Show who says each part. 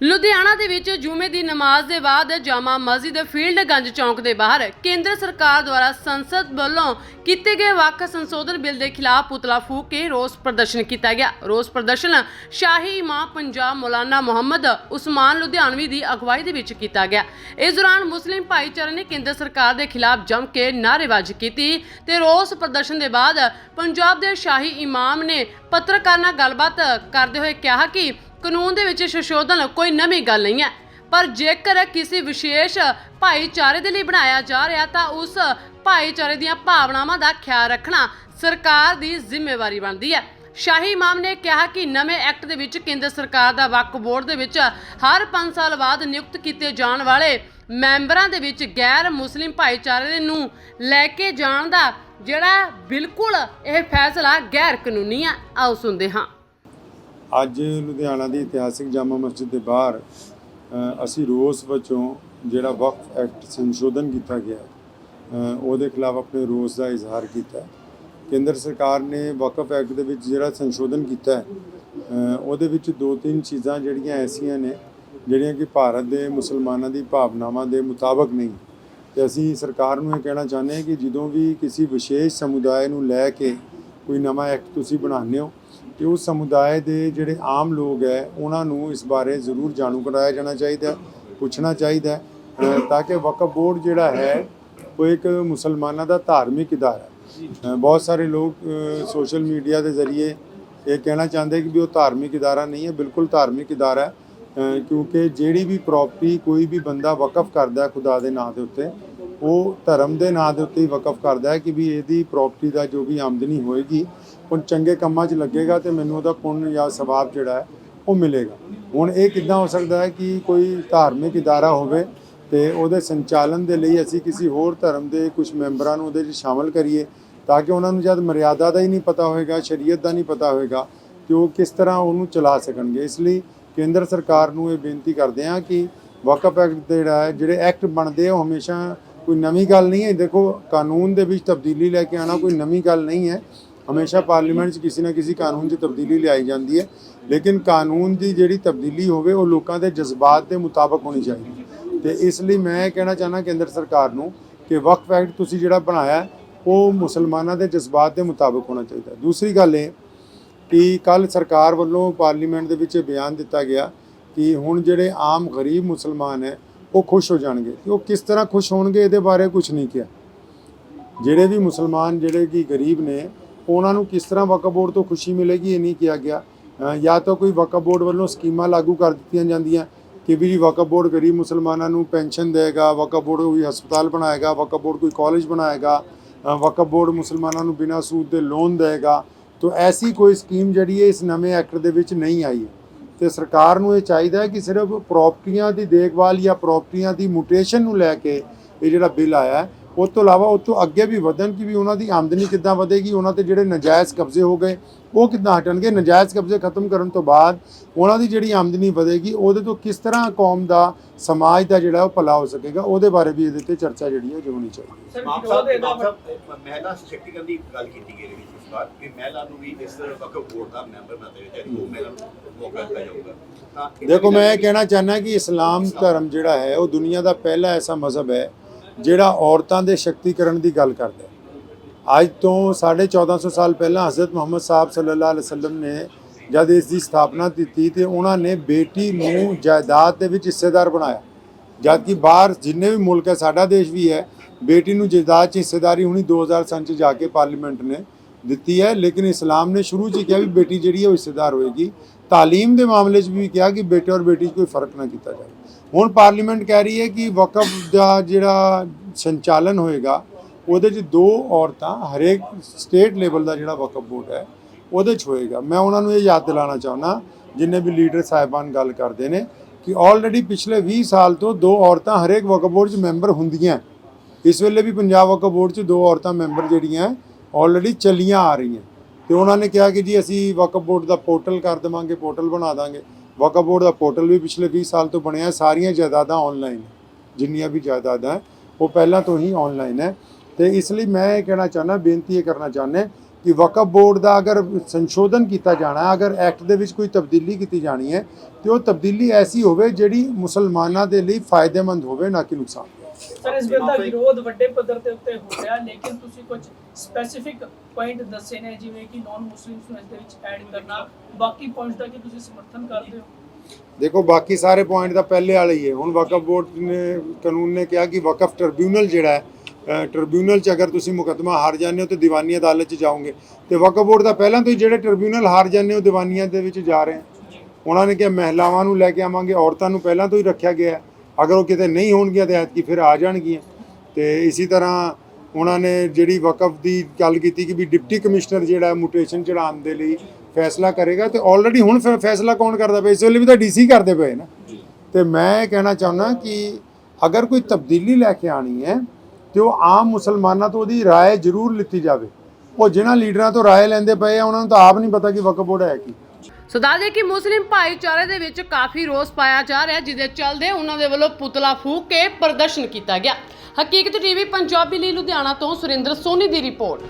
Speaker 1: ਲੁਧਿਆਣਾ ਦੇ ਵਿੱਚ ਜੁਮੇ ਦੀ ਨਮਾਜ਼ ਦੇ ਬਾਅਦ ਜਾਮਾ ਮਸਜਿਦ ਫੀਲਡਗੰਜ ਚੌਂਕ ਦੇ ਬਾਹਰ ਕੇਂਦਰ ਸਰਕਾਰ ਦੁਆਰਾ ਸੰਸਦ ਵੱਲੋਂ ਕੀਤੇ ਗਏ ਵੱਖ ਸੰਸ਼ੋਧਨ ਬਿੱਲ ਦੇ ਖਿਲਾਫ ਪੁਤਲਾ ਫੂਕ ਕੇ ਰੋਸ ਪ੍ਰਦਰਸ਼ਨ ਕੀਤਾ ਗਿਆ। ਰੋਸ ਪ੍ਰਦਰਸ਼ਨ ਸ਼ਾਹੀ ਇਮਾਮ ਪੰਜਾਬ ਮੌਲਾਨਾ ਮੁਹੰਮਦ ਉਸਮਾਨ ਲੁਧਿਆਣਵੀ ਦੀ ਅਗਵਾਈ ਦੇ ਵਿੱਚ ਕੀਤਾ ਗਿਆ। ਇਸ ਦੌਰਾਨ ਮੁਸਲਿਮ ਭਾਈਚਾਰੇ ਨੇ ਕੇਂਦਰ ਸਰਕਾਰ ਦੇ ਖਿਲਾਫ ਜੰਮ ਕੇ ਨਾਅਰੇਬਾਜ਼ੀ ਕੀਤੀ ਤੇ ਰੋਸ ਪ੍ਰਦਰਸ਼ਨ ਦੇ ਬਾਅਦ ਪੰਜਾਬ ਦੇ ਸ਼ਾਹੀ ਇਮਾਮ ਨੇ ਪੱਤਰਕਾਰਾਂ ਨਾਲ ਗੱਲਬਾਤ ਕਰਦੇ ਹੋਏ ਕਿਹਾ ਕਿ ਕਾਨੂੰਨ ਦੇ ਵਿੱਚ ਸੰਸ਼ੋਧਨ ਕੋਈ ਨਵੀਂ ਗੱਲ ਨਹੀਂ ਹੈ। ਪਰ ਜੇਕਰ ਕਿਸੇ ਵਿਸ਼ੇਸ਼ ਭਾਈਚਾਰੇ ਦੇ ਲਈ ਬਣਾਇਆ ਜਾ ਰਿਹਾ ਤਾਂ ਉਸ ਭਾਈਚਾਰੇ ਦੀਆਂ ਭਾਵਨਾਵਾਂ ਦਾ ਖਿਆਲ ਰੱਖਣਾ ਸਰਕਾਰ ਦੀ ਜ਼ਿੰਮੇਵਾਰੀ ਬਣਦੀ ਹੈ। ਸ਼ਾਹੀ ਇਮਾਮ ਨੇ ਕਿਹਾ ਕਿ ਨਵੇਂ ਐਕਟ ਦੇ ਵਿੱਚ ਕੇਂਦਰ ਸਰਕਾਰ ਦਾ ਵਕਫ ਬੋਰਡ ਦੇ ਵਿੱਚ ਹਰ 5 ਸਾਲ ਬਾਅਦ ਨਿਯੁਕਤ ਕੀਤੇ ਜਾਣ ਵਾਲੇ ਮੈਂਬਰਾਂ ਦੇ ਵਿੱਚ ਗੈਰ ਮੁਸਲਿਮ ਭਾਈਚਾਰੇ ਨੂੰ ਲੈ ਕੇ ਜਾਣ ਦਾ ਜਿਹੜਾ ਬਿਲਕੁਲ ਇਹ ਫੈਸਲਾ ਗੈਰ ਕਾਨੂੰਨੀ ਹੈ। ਆਓ ਸੁਣਦੇ ਹਾਂ।
Speaker 2: ਅੱਜ ਲੁਧਿਆਣਾ ਦੀ ਇਤਿਹਾਸਿਕ ਜਾਮਾ ਮਸਜਿਦ ਦੇ ਬਾਹਰ ਅਸੀਂ ਰੋਸ ਵਜੋਂ ਜਿਹੜਾ ਵਕਫ ਐਕਟ ਸੰਸ਼ੋਧਨ ਕੀਤਾ ਗਿਆ ਉਹਦੇ ਖਿਲਾਫ ਆਪਣੇ ਰੋਸ ਦਾ ਇਜ਼ਹਾਰ ਕੀਤਾ। ਕੇਂਦਰ ਸਰਕਾਰ ਨੇ ਵਕਫ ਐਕਟ ਦੇ ਵਿੱਚ ਜਿਹੜਾ ਸੰਸ਼ੋਧਨ ਕੀਤਾ ਉਹਦੇ ਵਿੱਚ ਦੋ ਤਿੰਨ ਚੀਜ਼ਾਂ ਜਿਹੜੀਆਂ ਐਸੀਆਂ ਨੇ, ਜਿਹੜੀਆਂ ਕਿ ਭਾਰਤ ਦੇ ਮੁਸਲਮਾਨਾਂ ਦੀ ਭਾਵਨਾਵਾਂ ਦੇ ਮੁਤਾਬਕ ਨਹੀਂ। ਤੇ ਅਸੀਂ ਸਰਕਾਰ ਨੂੰ ਇਹ ਕਹਿਣਾ ਚਾਹੁੰਦੇ ਹਾਂ ਕਿ ਜਦੋਂ ਵੀ ਕਿਸੇ ਵਿਸ਼ੇਸ਼ ਸਮੁਦਾਇ ਨੂੰ ਲੈ ਕੇ ਕੋਈ ਨਵਾਂ ਐਕਟ ਤੁਸੀਂ ਬਣਾਉਂਦੇ ਹੋ ਕਿ ਉਸ ਸਮੁਦਾਇ ਦੇ ਜਿਹੜੇ ਆਮ ਲੋਕ ਹੈ, ਉਹਨਾਂ ਨੂੰ ਇਸ ਬਾਰੇ ਜ਼ਰੂਰ ਜਾਣੂ ਕਰਾਇਆ ਜਾਣਾ ਚਾਹੀਦਾ, ਪੁੱਛਣਾ ਚਾਹੀਦਾ ਤਾਂ ਕਿ ਵਕਫ ਬੋਰਡ ਜਿਹੜਾ ਹੈ, ਉਹ ਇੱਕ ਮੁਸਲਮਾਨਾਂ ਦਾ ਧਾਰਮਿਕ ਇਦਾਰਾ ਹੈ। ਬਹੁਤ ਸਾਰੇ ਲੋਕ ਸੋਸ਼ਲ ਮੀਡੀਆ ਦੇ ਜ਼ਰੀਏ ਇਹ ਕਹਿਣਾ ਚਾਹੁੰਦੇ ਕਿ ਵੀ ਉਹ ਧਾਰਮਿਕ ਇਦਾਰਾ ਨਹੀਂ ਹੈ, ਬਿਲਕੁਲ ਧਾਰਮਿਕ ਇਦਾਰਾ ਹੈ ਕਿਉਂਕਿ ਜਿਹੜੀ ਵੀ ਪ੍ਰਾਪਰਟੀ ਕੋਈ ਵੀ ਬੰਦਾ ਵਕਫ ਕਰਦਾ ਖੁਦਾ ਦੇ ਨਾਂ ਦੇ ਉੱਤੇ ਉਹ ਧਰਮ ਦੇ ਨਾਂ ਦੇ ਉੱਤੇ ਹੀ ਵਕਫ ਕਰਦਾ ਹੈ ਕਿ ਵੀ ਇਹਦੀ ਪ੍ਰਾਪਰਟੀ ਦਾ ਜੋ ਵੀ ਆਮਦਨੀ ਹੋਏਗੀ ਉਹ ਚੰਗੇ ਕੰਮਾਂ 'ਚ ਲੱਗੇਗਾ ਤੇ ਮੈਨੂੰ ਉਹਦਾ ਪੁੰਨ ਜਾਂ ਸਵਾਬ ਜਿਹੜਾ ਹੈ ਉਹ ਮਿਲੇਗਾ। ਹੁਣ ਇਹ ਕਿੱਦਾਂ ਹੋ ਸਕਦਾ ਹੈ ਕਿ ਕੋਈ ਧਾਰਮਿਕ ਇਦਾਰਾ ਹੋਵੇ ਤੇ ਉਹਦੇ ਸੰਚਾਲਨ ਦੇ ਲਈ ਅਸੀਂ ਕਿਸੇ ਹੋਰ ਧਰਮ ਦੇ ਕੁਝ ਮੈਂਬਰਾਂ ਨੂੰ ਉਹਦੇ 'ਚ ਸ਼ਾਮਲ ਕਰੀਏ ਤਾਂ ਕਿ ਉਹਨਾਂ ਨੂੰ ਜਦ ਮਰਿਆਦਾ ਦਾ ਹੀ ਨਹੀਂ ਪਤਾ ਹੋਏਗਾ, ਸ਼ਰੀਅਤ ਦਾ ਨਹੀਂ ਪਤਾ ਹੋਏਗਾ ਕਿ ਉਹ ਕਿਸ ਤਰ੍ਹਾਂ ਉਹਨੂੰ ਚਲਾ ਸਕਣਗੇ। ਇਸ ਲਈ ਕੇਂਦਰ ਸਰਕਾਰ ਨੂੰ ਇਹ ਬੇਨਤੀ ਕਰਦੇ ਹਾਂ ਕਿ ਵਕਫ ਐਕਟ ਜਿਹੜਾ ਹੈ, ਜਿਹੜੇ ਐਕਟ ਬਣਦੇ ਆ, ਉਹ ਹਮੇਸ਼ਾ ਕੋਈ ਨਵੀਂ ਗੱਲ ਨਹੀਂ ਹੈ। ਦੇਖੋ, ਕਾਨੂੰਨ ਦੇ ਵਿੱਚ ਤਬਦੀਲੀ ਲੈ ਕੇ ਆਣਾ ਕੋਈ ਨਵੀਂ ਗੱਲ ਨਹੀਂ ਹੈ। ਹਮੇਸ਼ਾ ਪਾਰਲੀਮੈਂਟ 'ਚ ਕਿਸੇ ਨਾ ਕਿਸੇ ਕਾਨੂੰਨ 'ਚ ਤਬਦੀਲੀ ਲਿਆਈ ਜਾਂਦੀ ਹੈ। ਲੇਕਿਨ ਕਾਨੂੰਨ ਦੀ ਜਿਹੜੀ ਤਬਦੀਲੀ ਹੋਵੇ, ਉਹ ਲੋਕਾਂ ਦੇ ਜਜ਼ਬਾਤ ਦੇ ਮੁਤਾਬਕ ਹੋਣੀ ਚਾਹੀਦੀ ਤੇ ਇਸ ਲਈ ਮੈਂ ਇਹ ਕਹਿਣਾ ਚਾਹਨਾ ਕੇਂਦਰ ਸਰਕਾਰ ਨੂੰ ਕਿ ਵਕਫ ਐਕਟ ਤੁਸੀਂ ਜਿਹੜਾ ਬਣਾਇਆ, ਉਹ ਮੁਸਲਮਾਨਾਂ ਦੇ ਜਜ਼ਬਾਤ ਦੇ ਮੁਤਾਬਕ ਹੋਣਾ ਚਾਹੀਦਾ ਦੂਸਰੀ ਗੱਲ ਇਹ ਕਿ ਕੱਲ ਸਰਕਾਰ ਵੱਲੋਂ ਪਾਰਲੀਮੈਂਟ ਦੇ ਵਿੱਚ ਇਹ ਬਿਆਨ ਦਿੱਤਾ ਗਿਆ ਕਿ ਹੁਣ ਜਿਹੜੇ ਆਮ ਗਰੀਬ ਮੁਸਲਮਾਨ ਹੈ ਉਹ ਖੁਸ਼ ਹੋ ਜਾਣਗੇ ਤੇ ਉਹ ਕਿਸ ਤਰ੍ਹਾਂ ਖੁਸ਼ ਹੋਣਗੇ ਇਹਦੇ ਬਾਰੇ ਕੁਝ ਨਹੀਂ ਕਿਹਾ। ਜਿਹੜੇ ਵੀ ਮੁਸਲਮਾਨ ਜਿਹੜੇ ਕਿ ਗਰੀਬ ਨੇ ਉਹਨਾਂ ਨੂੰ ਕਿਸ ਤਰ੍ਹਾਂ ਵਕਫ ਬੋਰਡ ਤੋਂ ਖੁਸ਼ੀ ਮਿਲੇਗੀ ਇਹ ਨਹੀਂ ਕਿਹਾ ਗਿਆ। ਜਾਂ ਤਾਂ ਕੋਈ ਵਕਫ ਬੋਰਡ ਵੱਲੋਂ ਸਕੀਮਾਂ ਲਾਗੂ ਕਰ ਦਿੱਤੀਆਂ ਜਾਂਦੀਆਂ ਕਿ ਵੀ ਜੀ ਵਕਫ ਬੋਰਡ ਗਰੀਬ ਮੁਸਲਮਾਨਾਂ ਨੂੰ ਪੈਨਸ਼ਨ ਦੇਗਾ ਵਕਫ ਬੋਰਡ ਕੋਈ ਹਸਪਤਾਲ ਬਣਾਏਗਾ ਵਕਫ ਬੋਰਡ ਕੋਈ ਕਾਲਜ ਬਣਾਏਗਾ ਅ, ਵਕਫ ਬੋਰਡ ਮੁਸਲਮਾਨਾਂ ਨੂੰ ਬਿਨਾਂ ਸੂਦ ਦੇ ਲੋਨ ਦੇਗਾ ਤਾਂ ਐਸੀ ਕੋਈ ਸਕੀਮ ਜਿਹੜੀ ਹੈ ਇਸ ਨਵੇਂ ਐਕਟ ਦੇ ਵਿੱਚ ਨਹੀਂ ਆਈ। ਹੈ ਤੇ ਸਰਕਾਰ ਨੂੰ ਇਹ ਚਾਹੀਦਾ ਹੈ ਕਿ ਸਿਰਫ ਪ੍ਰਾਪਰਟੀਆਂ ਦੀ ਦੇਖਭਾਲ ਜਾਂ ਪ੍ਰਾਪਰਟੀਆਂ ਦੀ ਮੁਟੇਸ਼ਨ ਨੂੰ ਲੈ ਕੇ ਇਹ ਜਿਹੜਾ ਬਿੱਲ ਆਇਆ ਉਸ ਤੋਂ ਇਲਾਵਾ ਉਸ ਤੋਂ ਅੱਗੇ ਵੀ ਵਧਣ ਕਿ ਵੀ ਉਹਨਾਂ ਦੀ ਆਮਦਨੀ ਕਿੱਦਾਂ ਵਧੇਗੀ ਉਹਨਾਂ ਤੇ ਜਿਹੜੇ ਨਜਾਇਜ਼ ਕਬਜ਼ੇ ਹੋ ਗਏ ਉਹ ਕਿੱਦਾਂ ਹਟਣਗੇ? ਨਜਾਇਜ਼ ਕਬਜ਼ੇ ਖਤਮ ਕਰਨ ਤੋਂ ਬਾਅਦ ਉਹਨਾਂ ਦੀ ਜਿਹੜੀ ਆਮਦਨੀ ਵਧੇਗੀ ਉਹਦੇ ਤੋਂ ਕਿਸ ਤਰ੍ਹਾਂ ਕੌਮ ਦਾ ਸਮਾਜ ਦਾ ਜਿਹੜਾ ਉਹ ਭਲਾ ਹੋ ਸਕੇਗਾ ਉਹਦੇ ਬਾਰੇ ਵੀ ਇਹਦੇ ਤੇ ਚਰਚਾ ਜਿਹੜੀ ਹੈ ਜੋ ਹੋਣੀ ਚਾਹੀਦੀ
Speaker 3: ਮਹਿਲਾ ਸਸ਼ਕਤੀਕਰਨ ਦੀ ਗੱਲ ਕੀਤੀ ਗਈ ਹੈ ਇਸ ਵਾਰ ਕਿ ਮਹਿਲਾ ਨੂੰ ਵੀ ਇਸ ਵਕਫ ਬੋਰਡ ਦਾ ਮੈਂਬਰ ਬਣਾਇਆ ਜਾਏ ਉਹ ਮਹਿਲਾ ਨੂੰ ਮੌਕਾ ਦਿੱਤਾ ਜਾਊਗਾ। ਤਾਂ
Speaker 2: ਦੇਖੋ ਮੈਂ ਇਹ ਕਹਿਣਾ ਚਾਹੁੰਦਾ ਕਿ ਇਸਲਾਮ ਧਰਮ ਜਿਹੜਾ ਹੈ ਉਹ ਦੁਨੀਆ ਦਾ ਪਹਿਲਾ ਐਸਾ ਮਜ਼ਹਬ ਹੈ ਜਿਹੜਾ ਔਰਤਾਂ ਦੇ ਸ਼ਕਤੀਕਰਨ ਦੀ ਗੱਲ ਕਰਦਾ ਅੱਜ ਤੋਂ 1450 ਸਾਲ ਪਹਿਲਾਂ ਹਜ਼ਰਤ ਮੁਹੰਮਦ ਸਾਹਿਬ ਸੱਲੱਲਾਹੁ ਅਲੈਹਿ ਵਸੱਲਮ ਨੇ ਜਦ ਇਸ ਦੀ ਸਥਾਪਨਾ ਕੀਤੀ ਤੇ ਉਹਨਾਂ ਨੇ ਬੇਟੀ ਨੂੰ ਜਾਇਦਾਦ ਦੇ ਵਿੱਚ ਹਿੱਸੇਦਾਰ ਬਣਾਇਆ। ਜਦ ਕਿ ਬਾਹਰ ਜਿੰਨੇ ਵੀ ਮੁਲਕ ਹੈ, ਸਾਡਾ ਦੇਸ਼ ਵੀ ਹੈ, ਬੇਟੀ ਨੂੰ ਜਾਇਦਾਦ 'ਚ ਹਿੱਸੇਦਾਰੀ ਹੁਣੀ 2000 ਸੰਨ 'ਚ ਜਾ ਕੇ ਪਾਰਲੀਮੈਂਟ ਨੇ ਦਿੱਤੀ ਹੈ। ਲੇਕਿਨ ਇਸਲਾਮ ਨੇ ਸ਼ੁਰੂ 'ਚ ਹੀ ਕਿਹਾ ਵੀ ਬੇਟੀ ਜਿਹੜੀ ਹੈ ਉਹ ਹਿੱਸੇਦਾਰ ਹੋਏਗੀ। ਤਾਲੀਮ ਦੇ ਮਾਮਲੇ 'ਚ ਵੀ ਕਿਹਾ ਕਿ ਬੇਟੇ ਔਰ ਬੇਟੀ 'ਚ ਕੋਈ ਫ਼ਰਕ ਨਾ ਕੀਤਾ ਜਾਵੇ। ਹੁਣ ਪਾਰਲੀਮੈਂਟ ਕਹਿ ਰਹੀ ਹੈ ਕਿ ਵਕਫ ਦਾ ਜਿਹੜਾ ਸੰਚਾਲਨ ਹੋਏਗਾ, ਉਹਦੇ 'ਚ ਦੋ ਔਰਤਾਂ, ਹਰੇਕ ਸਟੇਟ ਲੈਵਲ ਦਾ ਜਿਹੜਾ ਵਕਫ ਬੋਰਡ ਹੈ, ਉਹਦੇ 'ਚ ਹੋਏਗਾ। ਮੈਂ ਉਹਨਾਂ ਨੂੰ ਇਹ ਯਾਦ ਦਿਲਾਉਣਾ ਚਾਹੁੰਦਾ, ਜਿੰਨੇ ਵੀ ਲੀਡਰ ਸਾਹਿਬਾਨ ਗੱਲ ਕਰਦੇ ਨੇ, ਕਿ ਆਲਰੇਡੀ ਪਿਛਲੇ 20 ਸਾਲ ਤੋਂ ਦੋ ਔਰਤਾਂ ਹਰੇਕ ਵਕਫ ਬੋਰਡ 'ਚ ਮੈਂਬਰ ਹੁੰਦੀਆਂ। ਇਸ ਵੇਲੇ ਵੀ ਪੰਜਾਬ ਵਕਫ ਬੋਰਡ 'ਚ ਦੋ ਔਰਤਾਂ ਮੈਂਬਰ ਜਿਹੜੀਆਂ ਆਲਰੇਡੀ ਚੱਲੀਆਂ ਆ ਰਹੀਆਂ। ਤੇ ਉਹਨਾਂ ਨੇ ਕਿਹਾ ਕਿ ਜੀ ਅਸੀਂ ਵਕਫ ਬੋਰਡ ਦਾ ਪੋਰਟਲ ਕਰ ਦੇਵਾਂਗੇ, ਪੋਰਟਲ ਬਣਾ ਦਾਂਗੇ। ਵਕਫ ਬੋਰਡ ਦਾ ਪੋਰਟਲ ਵੀ ਪਿਛਲੇ 20 ਸਾਲ ਤੋਂ ਬਣਿਆ ਸਾਰੀਆਂ ਜਾਇਦਾਦਾਂ ਆਨਲਾਈਨ ਜਿੰਨੀਆਂ ਵੀ ਜਾਇਦਾਦਾਂ ਉਹ ਪਹਿਲਾਂ ਤੋਂ ਹੀ ਆਨਲਾਈਨ ਹੈ। ਤੇ ਇਸ ਲਈ ਮੈਂ ਇਹ ਕਹਿਣਾ ਚਾਹੁੰਦਾ, ਬੇਨਤੀ ਇਹ ਕਰਨਾ ਚਾਹੁੰਦਾ ਕਿ ਵਕਫ ਬੋਰਡ ਦਾ ਅਗਰ ਸੰਸ਼ੋਧਨ ਕੀਤਾ ਜਾਣਾ ਅਗਰ ਐਕਟ ਦੇ ਵਿੱਚ ਕੋਈ ਤਬਦੀਲੀ ਕੀਤੀ ਜਾਣੀ ਹੈ, ਤੇ ਉਹ ਤਬਦੀਲੀ ਐਸੀ ਹੋਵੇ ਜਿਹੜੀ ਮੁਸਲਮਾਨਾਂ ਦੇ ਲਈ ਫਾਇਦੇਮੰਦ ਹੋਵੇ, ਨਾ ਕਿ ਨੁਕਸਾਨ
Speaker 4: ਸਰ ਇਸ ਬਿੱਲ ਦਾ ਵਿਰੋਧ ਵੱਡੇ ਪੱਧਰ ਤੇ ਉੱਤੇ ਹੋ ਰਿਹਾ ਲੇਕਿਨ ਤੁਸੀਂ ਕੁਝ ਸਪੈਸੀਫਿਕ ਪੁਆਇੰਟ ਦੱਸੇ ਨੇ ਜਿਵੇਂ ਕਿ ਨਾਨ ਮੁਸਲਿਮਸ ਨੂੰ ਇਸ ਦੇ ਵਿੱਚ ਐਡ ਕਰਨਾ। ਬਾਕੀ ਪੁਆਇੰਟਸ ਦਾ ਕੀ ਤੁਸੀਂ ਸਮਰਥਨ ਕਰਦੇ ਹੋ?
Speaker 2: ਦੇਖੋ ਬਾਕੀ ਸਾਰੇ ਪੁਆਇੰਟ ਤਾਂ ਪਹਿਲੇ ਵਾਲੇ ਹੀ ਹੈ। ਹੁਣ ਵਕਫ ਬੋਰਡ ਨੇ ਕਾਨੂੰਨ ਨੇ ਕਿਹਾ ਕਿ ਵਕਫ ਟ੍ਰਿਬਿਊਨਲ ਜਿਹੜਾ ਹੈ ਟ੍ਰਿਬਿਊਨਲ 'ਚ ਅਗਰ ਤੁਸੀਂ ਮੁਕੱਦਮਾ ਹਾਰ ਜਾਂਦੇ ਹੋ ਤੇ ਦੀਵਾਨੀ ਅਦਾਲਤ 'ਚ ਜਾਓਗੇ। ਤੇ ਵਕਫ ਬੋਰਡ ਦਾ ਪਹਿਲਾਂ ਤੋਂ ਹੀ ਜਿਹੜੇ ਟ੍ਰਿਬਿਊਨਲ ਹਾਰ ਜਾਂਦੇ ਹੋ ਦੀਵਾਨੀਆਂ ਦੇ ਵਿੱਚ ਜਾ ਰਹੇ ਉਹਨਾਂ ਨੇ ਕਿਹਾ ਮਹਿਲਾਵਾਂ ਨੂੰ ਲੈ ਕੇ ਆਵਾਂਗੇ ਔਰਤਾਂ ਨੂੰ ਪਹਿਲਾਂ ਤੋਂ ਹੀ ਰੱਖਿਆ ਗਿਆ ਹੈ। ਅਗਰ ਉਹ ਕਿਤੇ ਨਹੀਂ ਹੋਣਗੀਆਂ ਤੇ ਐਤਕੀ ਫਿਰ ਆ ਜਾਣਗੀਆਂ ਤੇ ਇਸੇ ਤਰ੍ਹਾਂ ਉਹਨਾਂ ਨੇ ਜਿਹੜੀ ਵਕਫ ਦੀ ਗੱਲ ਕੀਤੀ ਕਿ ਵੀ ਡਿਪਟੀ ਕਮਿਸ਼ਨਰ ਜਿਹੜਾ ਮੁਟੇਸ਼ਨ ਚੜਾਉਣ ਦੇ ਲਈ ਫੈਸਲਾ ਕਰੇਗਾ ਤੇ ਆਲਰੇਡੀ ਹੁਣ ਫੈ- ਫੈਸਲਾ ਕੌਣ ਕਰਦਾ ਪਿਆ ਇਸ ਵੇਲੇ ਵੀ ਤਾਂ ਡੀਸੀ ਕਰਦੇ ਪਏ ਨਾ ਤੇ ਮੈਂ ਇਹ ਕਹਿਣਾ ਚਾਹੁੰਦਾ ਕਿ ਅਗਰ ਕੋਈ ਤਬਦੀਲੀ ਲੈ ਕੇ ਆਣੀ ਹੈ ਤੇ ਉਹ ਆਮ ਮੁਸਲਮਾਨਾਂ ਤੋਂ ਉਹਦੀ رائے ਜ਼ਰੂਰ ਲਿੱਤੀ ਜਾਵੇ ਉਹ ਜਿਨ੍ਹਾਂ ਲੀਡਰਾਂ ਤੋਂ رائے ਲੈਂਦੇ ਪਏ ਆ ਉਹਨਾਂ ਨੂੰ ਤਾਂ ਆਪ ਨਹੀਂ ਪਤਾ ਕਿ ਵਕਫ ਬੋਰਡ ਹੈ ਕੀ
Speaker 1: ਸੋ ਦੱਸ ਕਿ ਮੁਸਲਿਮ ਭਾਈਚਾਰੇ ਦੇ ਵਿੱਚ ਕਾਫੀ ਰੋਸ ਪਾਇਆ ਜਾ ਰਿਹਾ ਜਿਹਦੇ ਚੱਲਦੇ ਉਹਨਾਂ ਦੇ ਵੱਲੋਂ ਪੁਤਲਾ ਫੂਕ ਕੇ ਪ੍ਰਦਰਸ਼ਨ ਕੀਤਾ ਗਿਆ। ਹਕੀਕਤ ਟੀਵੀ, ਪੰਜਾਬੀ ਲਈ ਲੁਧਿਆਣਾ ਤੋਂ ਸੁਰਿੰਦਰ ਸੋਨੀ ਦੀ ਰਿਪੋਰਟ।